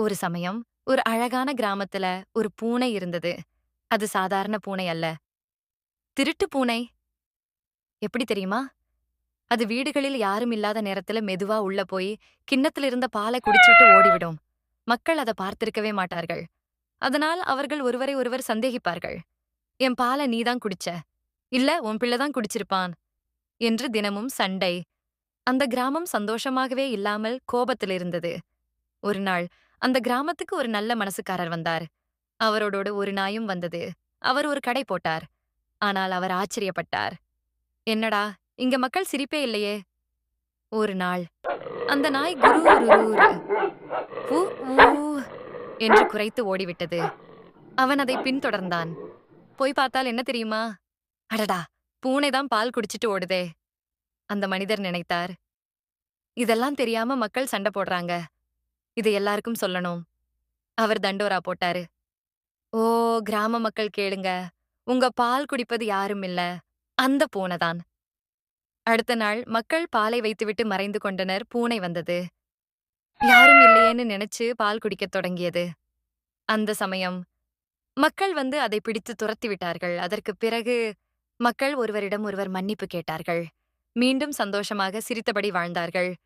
ஒரு சமயம் ஒரு அழகான கிராமத்துல ஒரு பூனை இருந்தது. அது சாதாரண பூனை அல்ல. திருட்டு பூனை. எப்படி தெரியுமா? அது வீடுகளில் யாரும் இல்லாத நேரத்துல மெதுவா உள்ள போய் கிண்ணத்துல இருந்த பாலை குடிச்சிட்டு ஓடிவிடும். மக்கள் அதை பார்த்திருக்கவே மாட்டார்கள். அதனால் அவர்கள் ஒருவரை ஒருவர் சந்தேகிப்பார்கள். என் பாலை நீதான் குடிச்ச. இல்ல உன் பிள்ளைதான் குடிச்சிருப்பான். என்று தினமும் சண்டை. அந்த கிராமம் சந்தோஷமாகவே இல்லாமல் கோபத்தில் இருந்தது ஒரு நாள் அந்த கிராமத்துக்கு ஒரு நல்ல மனசுக்காரர் வந்தார். அவரோட ஒரு நாயும் வந்தது. அவர் ஒரு கடை போட்டார். ஆனால் அவர் ஆச்சரியப்பட்டார். என்னடா இங்க மக்கள் சிரிப்பே இல்லையே? ஒரு நாள் அந்த நாய் குரு என்று குறைத்து ஓடிவிட்டது. அவன் அதை பின்தொடர்ந்தான். போய் பார்த்தால் என்ன தெரியுமா? அடடா பூனைதான் பால் குடிச்சிட்டு ஓடுதே. அந்த மனிதர் நினைத்தார். இதெல்லாம் தெரியாம மக்கள் சண்டை போடுறாங்க. இது எல்லாருக்கும் சொல்லணும். அவர் தண்டோரா போட்டாரு. ஓ கிராம மக்கள் கேளுங்க. உங்க பால் குடிப்பது யாரும் இல்ல. அந்த பூனைதான் அடுத்த நாள் மக்கள் பாலை வைத்துவிட்டு மறைந்து கொண்டனர். பூனை வந்தது. யாரும் இல்லையேன்னு நினைச்சு பால் குடிக்கத் தொடங்கியது. அந்த சமயம் மக்கள் வந்து அதை பிடித்து துரத்தி விட்டார்கள். அதற்கு பிறகு மக்கள் ஒருவரிடம் ஒருவர் மன்னிப்பு கேட்டார்கள். மீண்டும் சந்தோஷமாக சிரித்தபடி வாழ்ந்தார்கள்.